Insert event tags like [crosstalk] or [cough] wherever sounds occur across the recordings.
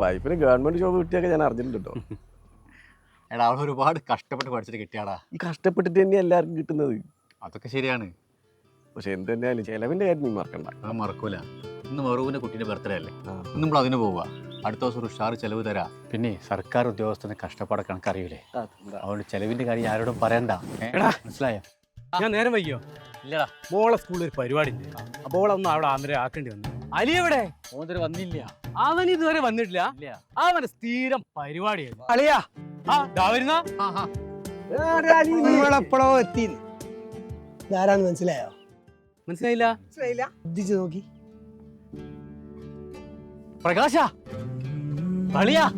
വൈഫിന് government job കിട്ടിയൊക്കെ ഞാൻ അറിഞ്ഞിട്ടുണ്ട്? കേട്ടോ [laughs] എടാ അവൾ ഒരുപാട് കഷ്ടപ്പെട്ട് പഠിച്ചിട്ട് കിട്ടിയാടാ. ഈ കഷ്ടപ്പെട്ടിട്ട് തന്നെ എല്ലാവർക്കും കിട്ടുന്നത്. അതൊക്കെ ശരിയാണ്. പക്ഷെ എന്ത് തന്നെയാലും ചെലവിന്റെ കാര്യം നീ മറക്കണ്ട. ആ മറക്കൂല. ഇന്ന് മെറുവിന്റെ കുട്ടീന്റെ ബർത്ത്ഡേ അല്ലേ? ഇന്ന് നമ്മൾ അതിന് പോവുക അടുത്ത ദിവസം ഒരു ഉഷാർ ചെലവ് തരാ. പിന്നെ സർക്കാർ ഉദ്യോഗസ്ഥന് കഷ്ടപ്പാട് കണക്കറിയൂലേ അതുകൊണ്ട് ചെലവിന്റെ കാര്യം ആരോടും പറയണ്ട? മനസ്സിലായോ? ഞാൻ നേരം വൈകിയോ? ഇല്ലടാ. മോളെ സ്കൂളിൽ ഒരു പരിപാടി ഉണ്ട് അപ്പോൾ ഒന്ന് അവിടെ ആന്ധ്ര ആക്കേണ്ടി വന്നു. അലി എവിടെ? ഓന്തര് വന്നില്ല. അവൻ ഇതുവരെ വന്നിട്ടില്ല. ഇല്ല. അവന് സ്ഥിരം പരിപാടിയായിരുന്നു. അളിയാ. ആ ദാ വരുന്ന. നമ്മളെപ്പോഴോ എത്തി? ഇതാരാന്ന് മനസ്സിലായോ? മനസ്സിലായില്ല? മനസ്സിലായില്ല. ശ്രദ്ധിച്ചു നോക്കി. പ്രകാശ അളിയാ.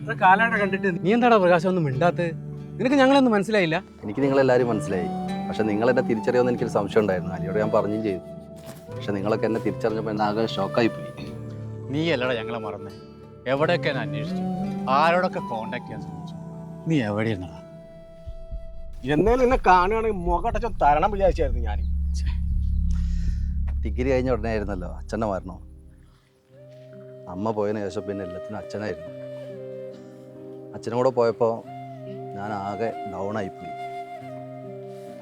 ഇത്ര കാലാണ്ട കണ്ടിട്ട് നീ എന്താടാ പ്രകാശം ഒന്നും മിണ്ടാത്ത നിനക്ക് ഞങ്ങളൊന്നും മനസ്സിലായില്ല? എനിക്ക് നിങ്ങളെല്ലാരും മനസ്സിലായി. പക്ഷെ നിങ്ങൾ എന്നെ തിരിച്ചറിയുമെന്ന് എനിക്കൊരു സംശയം ഉണ്ടായിരുന്നു. അലിയോട് ഞാൻ പറഞ്ഞും ചെയ്തു. പക്ഷെ നിങ്ങളൊക്കെ എന്നെ തിരിച്ചറിഞ്ഞപ്പോൾ എന്നെ ആകെ ഷോക്കായി പോയി നീ അല്ലടാ ഞങ്ങളെ മറന്നേ. എവിടെയൊക്കെ ഞാൻ അന്വേഷിച്ചു? ആരോടൊക്കെ കോണ്ടാക്ട് ചെയ്യാൻ ശ്രമിച്ചു? നീ എവിടെയാണ് എന്നാലും എന്നെ കാണുകയാണെങ്കിൽ മുഖട്ടച്ച തരണം വിചാരിച്ചായിരുന്നു ഞാൻ ഡിഗ്രി കഴിഞ്ഞ ഉടനെ ആയിരുന്നല്ലോ അച്ഛനെ മരണം? അമ്മ പോയതിന് ശേഷം പിന്നെ എല്ലാത്തിനും അച്ഛനായിരുന്നു. അച്ഛനും കൂടെ പോയപ്പോൾ ഞാൻ ആകെ ഡൗൺ ആയിപ്പോയി.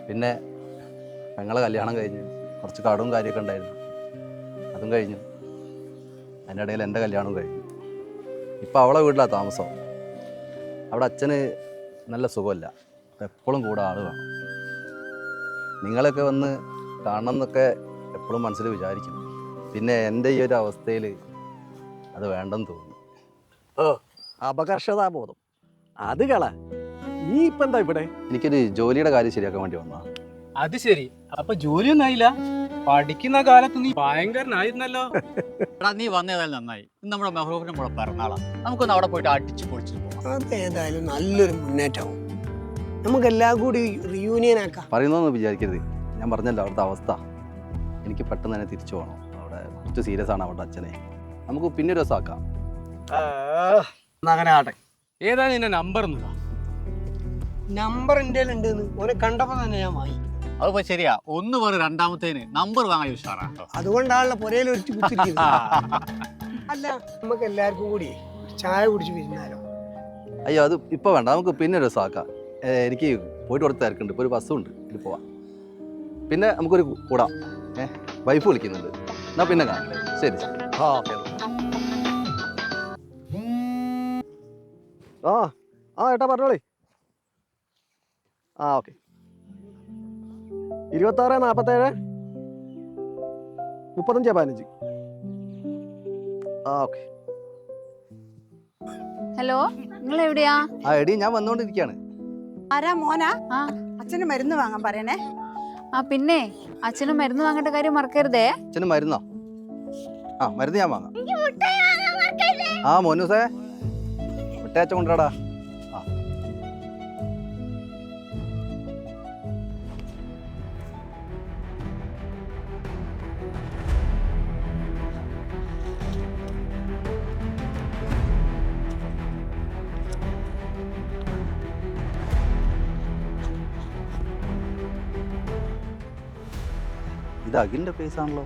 പിന്നെ ഞങ്ങളെ കല്യാണം കഴിഞ്ഞ് കുറച്ച് കടവും കാര്യമൊക്കെ ഉണ്ടായിരുന്നു. അതും കഴിഞ്ഞു. അതിന്റെ ഇടയിൽ എന്റെ കല്യാണവും കഴിഞ്ഞു. ഇപ്പോൾ അവളെ വീട്ടിലാണ് താമസം. അവിടെ അച്ഛന് നല്ല സുഖമില്ല. എപ്പോഴും കൂടെ ആൾ വേണം. നിങ്ങളൊക്കെ വന്ന് കാണണം എന്നൊക്കെ എപ്പോഴും മനസ്സിൽ വിചാരിക്കും പിന്നെ എന്റെ ഈ ഒരു അവസ്ഥയിൽ അത് വേണ്ടെന്ന് തോന്നുന്നു. ഓ അപകർഷതാബോധം. അത് കള. നീ ഇപ്പൊ എന്താ ഇവിടെ? എനിക്കൊരു ജോലിയുടെ കാര്യം ശരിയാക്കാൻ വേണ്ടി വന്നാ അത് ശരി. അപ്പൊ ജോലിയൊന്നും ആയില്ല. പഠിക്കുന്ന കാലത്ത് നീ ഭയങ്കരനായിരുന്നല്ലോ. [laughs] എടാ നീ വന്നേതായാലും നന്നായി. ഇന്ന് നമ്മുടെ മെഹ്റൂബിനും കൂടെ പിറന്നാളാ. നമുക്കൊന്ന് അവിടെ പോയിട്ട് അടിച്ചു പൊളിച്ചു പോകാം. അതേതായാലും നല്ലൊരു മുന്നേറ്റവും. നമുക്കെല്ലാം കൂടി റിയൂണിയൻ ആക്കാം. പറയുന്നതൊന്നും വിചാരിക്കരുത്. ഞാൻ പറഞ്ഞല്ലോ അവിടുത്തെ അവസ്ഥ. എനിക്ക് പെട്ടെന്ന് തന്നെ തിരിച്ചു പോകണം അവിടെ കുറച്ച് സീരിയസ് ആണ് അവിടെ അച്ഛനെ. നമുക്ക് പിന്നെ ഒരു ദിവസം ആക്കാം. അങ്ങനെ ആട്ടെ. ഏതാ നിന്റെ നമ്പർ ഒന്നുക നമ്പർ എന്റെ ഉണ്ട് ഓനെ കണ്ടപ്പോ തന്നെ ഞാൻ വാങ്ങി. അതിപ്പോ ശരിയാ. ഒന്ന് പറ രണ്ടാമത്തേന്. നമ്പർ വാങ്ങാൻ ഉഷാറാ. അതുകൊണ്ടാണല്ലോ പുരയിൽ ഒരു കുത്തിരിക്കുന്നത് അല്ല നമുക്ക് എല്ലാവർക്കും കൂടി ചായ കുടിച്ച് പിരിഞ്ഞാലോ അയ്യോ അത് ഇപ്പൊ വേണ്ട. നമുക്ക് പിന്നെ ഒരു സാക്ക ഏ, എനിക്ക് പോയിട്ട് കൊടുത്ത തിരക്കുണ്ട്. ഇപ്പോൾ ഒരു ബസ്സും ഉണ്ട്. ഇതിൽ പോവാം. പിന്നെ നമുക്കൊരു കൂടാം. ഏ വൈഫ് വിളിക്കുന്നുണ്ട്. എന്നാ പിന്നെ കാണാം. ശരി ശരി. ആ ഓക്കെ. ആ ആ ഏട്ടാ പറഞ്ഞോളേ. ആ ഓക്കെ. ഇരുപത്താറ് നാൽപ്പത്തേഴ് മുപ്പത്തഞ്ച് പതിനഞ്ച്. ആ ഓക്കെ. ഹലോ നിങ്ങൾ എവിടെയാ ആ എടി ഞാൻ വന്നുകൊണ്ടിരിക്കുകയാണ് ആരാ മോനാ? ആ. അച്ഛന് മരുന്ന് വാങ്ങാൻ പറയണേ. ആ പിന്നെ അച്ഛനും മരുന്ന് വാങ്ങേണ്ട കാര്യം മറക്കരുതേ. അച്ഛന് മരുന്നോ? ആ മരുന്ന് ഞാൻ വാങ്ങാം. ആ മോനുസേ. മുട്ടയച്ച കൊണ്ടുവരാടാ. ഇത് അഖിലിന്റെ പേസ് ആണല്ലോ.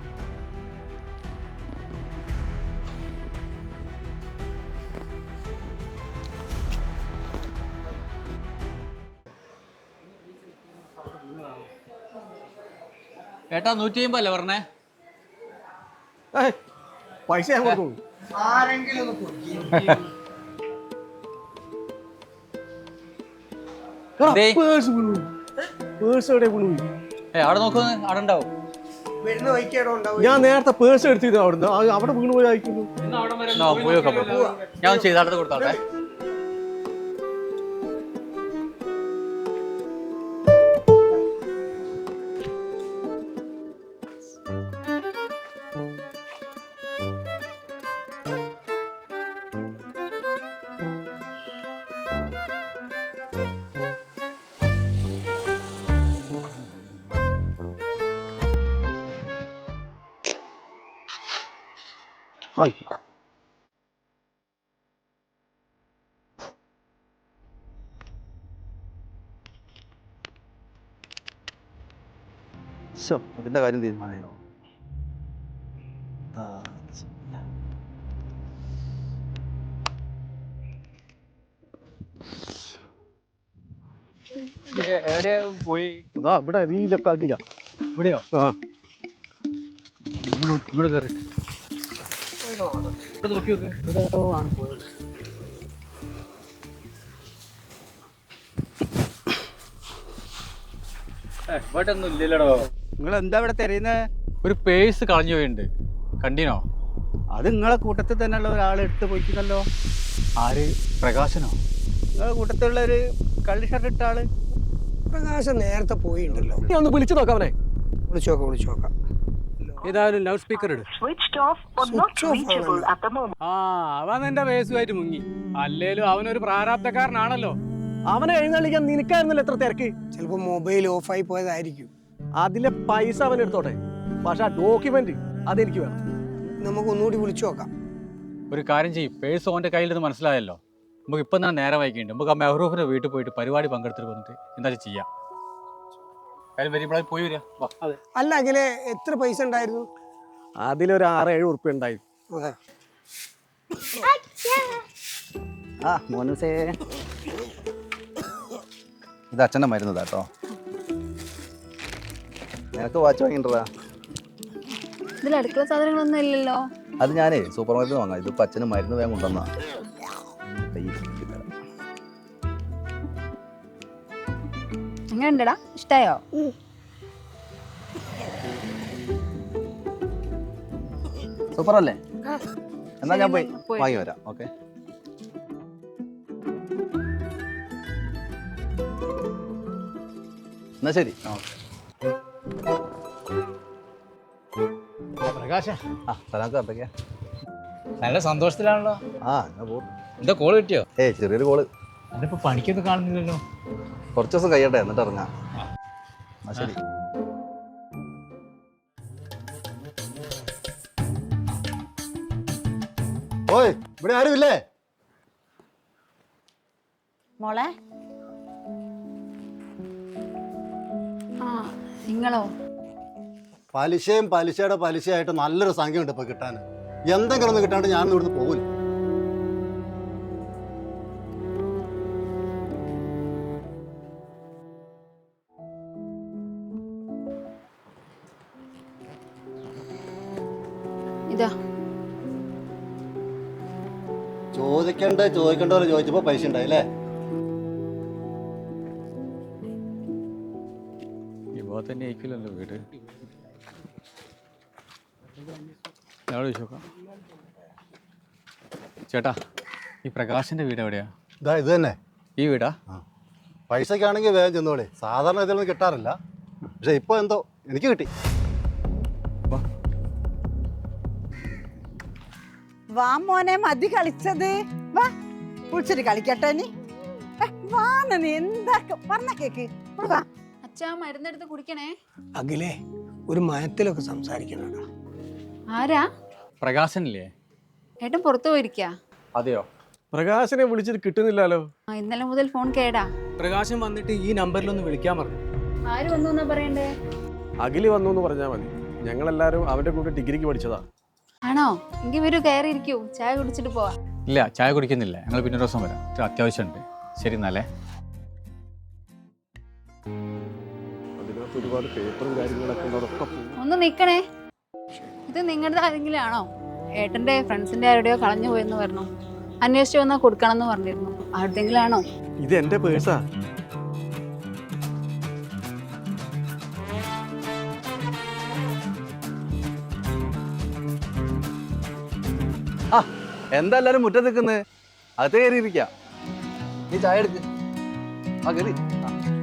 ഏട്ടാ നൂറ്റി അമ്പല്ലേ അല്ലേ പറഞ്ഞേ പൈസ ഞാൻ കൊടുക്കും. പേഴ്സ് പേഴ്സ് എവിടെ അവിടെ നോക്കുന്നു അവിടെ ഉണ്ടാവും. ഞാൻ നേരത്തെ പേഴ്സ് എടുത്തിരുന്നു അവിടുന്ന്. അവിടെ വീണ് പോയി അയക്കുന്നു. ഞാൻ ചെയ്താടത്ത് നോക്കാം Ay. So, maganda kayo din tayo. Ah, എവിടെ പോയി ഇവിടെ നീ ഇതൊക്കെ ആക്കില്ല ഇവിടെയോ ആ ഇവിടെ ഇവിടെ കയറി നോക്കി നോക്ക് ഇവിടൊന്നും ഇല്ലല്ലോടോ. നിങ്ങൾ എന്താ ഇവിടെ ഒരു പേഴ്സ് കളഞ്ഞു പോയിട്ടുണ്ട് കണ്ടിനോ? അത് നിങ്ങളെ കൂട്ടത്തിൽ തന്നെയുള്ള ഒരാൾ എടുത്ത് പോയിക്കുന്നല്ലോ. ആര്? പ്രകാശനോ? നിങ്ങളെ കൂട്ടത്തിലുള്ള ഒരു കള്ളി ഷർട്ട് ഇട്ട ആൾ. പ്രകാശം നേരത്തെ പോയിണ്ടല്ലോ. നീ ഒന്ന് വിളിച്ചു നോക്കാവനെ വിളിച്ചു നോക്കാം വിളിച്ചു നോക്കാം. ഏതായാലും ലൗഡ് സ്പീക്കർ ഇട് സ്വിച്ച് ഓഫ് ആണല്ലോ. ആ അവൻ നിന്റെ പേസുമായിട്ട് മുങ്ങി? അല്ലേലും അവനൊരു പ്രാരാബ്ധക്കാരനാണല്ലോ. അവനെ എഴുന്നള്ളിക്കാൻ നിനക്കായിരുന്നല്ലോ എത്ര തിരക്ക്? ചിലപ്പോ മൊബൈൽ ഓഫായി പോയതായിരിക്കും. അതിലെ പൈസ അവൻ എടുത്തോട്ടെ പക്ഷെ ആ ഡോക്യുമെന്റ് അതെനിക്ക് വേണം. നമുക്ക് ഒന്നുകൂടി വിളിച്ചു നോക്കാം. ഒരു കാര്യം ചെയ്യും. പേഴ്സ് ഓന്റെ കയ്യിലെന്ന് മനസ്സിലായല്ലോ. നമുക്ക് ഇപ്പം തന്നെ നേരെ വായിക്കുന്നുണ്ട് നമുക്ക് ആ മെഹറൂഫിന്റെ വീട്ടിൽ പോയിട്ട് പരിപാടി പങ്കെടുത്തിട്ട് വന്നിട്ട് എന്താ ചെയ്യാം. പോയി വരിക. വാ. അല്ല അഖിലെ എത്ര പൈസ ഉണ്ടായിരുന്നു? അതിലൊരു ആറ് ഏഴ് ഉറുപ്പ്യ ഉണ്ടായി ആ മോനുസേ. ഇത് അച്ഛന്റെ മരുന്നതാ കേട്ടോ നിനക്ക് വാച്ച് വാങ്ങിണ്ടതാ ഇതിൽ അടുക്കള സാധനങ്ങളൊന്നും ഇല്ലല്ലോ. അത് ഞാനേ സൂപ്പർ മാർക്കറ്റ് വാങ്ങാം. ഇതിപ്പോൾ അച്ഛന് മരുന്ന് വേഗം കൊണ്ടുവന്നാ. എങ്ങനെയുണ്ടടാ? ഇഷ്ടായോ? സൂപ്പർ അല്ലേ എന്നാ ഞാൻ പോയി. വാങ്ങി വരാം. ഓക്കെ. എന്നാ ശരി. പ്രകാശ. ആ സ്ഥലമൊക്കെ എന്തൊക്കെയാ? നല്ല സന്തോഷത്തിലാണല്ലോ. ആ പോകും എന്താ കോൾ കിട്ടിയോ? ഏ ചെറിയൊരു കോൾ അതിപ്പോ പണിക്കൊന്നും കാണുന്നില്ലല്ലോ. കുറച്ച് ദിവസം കഴിയട്ടെ എന്നിട്ട് ഇറങ്ങാം. എന്നാ ശരി. ഓയ് ഇവിടെ ആരുമില്ലേ? മോളെ? ആ നിങ്ങളോ? പലിശയും പലിശയുടെ പലിശയായിട്ട് നല്ലൊരു സംഖ്യ ഉണ്ട് ഇപ്പൊ കിട്ടാൻ. എന്തെങ്കിലും ഒന്ന് കിട്ടാണ്ട് ഞാൻ ഇവിടുന്ന് പോകില്ല ചോദിക്കണ്ട ചോദിക്കണ്ട പോലെ ചോദിച്ചപ്പോ പൈസ ഉണ്ടായില്ലേ ഇപ്പോൾ തന്നെ ആയിരിക്കില്ലല്ലോ വീട്. ചോദിച്ചോക്കാം. ചേട്ടാ ഈ പ്രകാശിന്റെ വീട് എവിടെയാ? ഇതാ ഇത് തന്നെ. ഈ വീടാ? പൈസക്കാണെങ്കിൽ വേഗം ചെന്നോളി. സാധാരണ ഇതിലൊന്നും കിട്ടാറില്ല. പക്ഷെ ഇപ്പൊ എന്തോ എനിക്ക് കിട്ടി. വാ മോനെ മതി കളിച്ചത്. വാ വിളിച്ചിട്ട് കളിക്കട്ടെ നീ വാ നീ എന്താ പറഞ്ഞ കേക്ക്. വാ. അച്ഛാ മരുന്നെടുത്ത് കുടിക്കണേ. അഖിലെ ഒരു മയത്തിലൊക്കെ സംസാരിക്കണ ആരാ? പ്രകാശനില്ലേ? ഏട്ടൻ പുറത്തു പോയിരിക്കാ. അതെയോ? പ്രകാശനെ വിളിച്ചിട്ട് കിട്ടുന്നില്ലല്ലോ. ഇന്നലെ മുതൽ ഫോൺ കേടാ. പ്രകാശൻ വന്നിട്ട് ഈ നമ്പറിൽ ഒന്ന് വിളിക്കാൻ പറഞ്ഞു. ആര് വന്നു എന്നാ പറയണ്ടേ? അഖിൽ വന്നു എന്ന് പറഞ്ഞാ മതി. ഞങ്ങളെല്ലാരും അവന്റെ കൂടെ ഡിഗ്രിക്ക് പഠിച്ചതാ. ആണോ? എങ്കിൽ വരൂ കയറി ഇരിക്കൂ ചായ കുടിച്ചിട്ട് പോവാ. ഇല്ല ചായ കുടിക്കുന്നില്ല. ഞങ്ങൾ പിന്നെ ഒരു ദിവസം വരാം. ഇച്ചിരി അത്യാവശ്യമുണ്ട് ശരി എന്നാലേ. ഒന്ന് നിക്കണേ. ഇത് നിങ്ങളുടെ ആരെങ്കിലും ആണോ? ഏട്ടന്റെ ഫ്രണ്ട്സിന്റെ ആരുടെയോ കളഞ്ഞു പോയെന്ന് പറഞ്ഞു. അന്വേഷിച്ചു വന്നാൽ കൊടുക്കണം എന്ന് പറഞ്ഞിരുന്നു. ആരുടെങ്കിലും ആണോ? ഇത് എന്റെ പേഴ്സാ. എന്താ മുറ്റത്ത് നിൽക്കുന്നത് അത് കയറിയിരിക്കാം. നീ ചായ എടുക്ക്. ആ കയറി. ആ.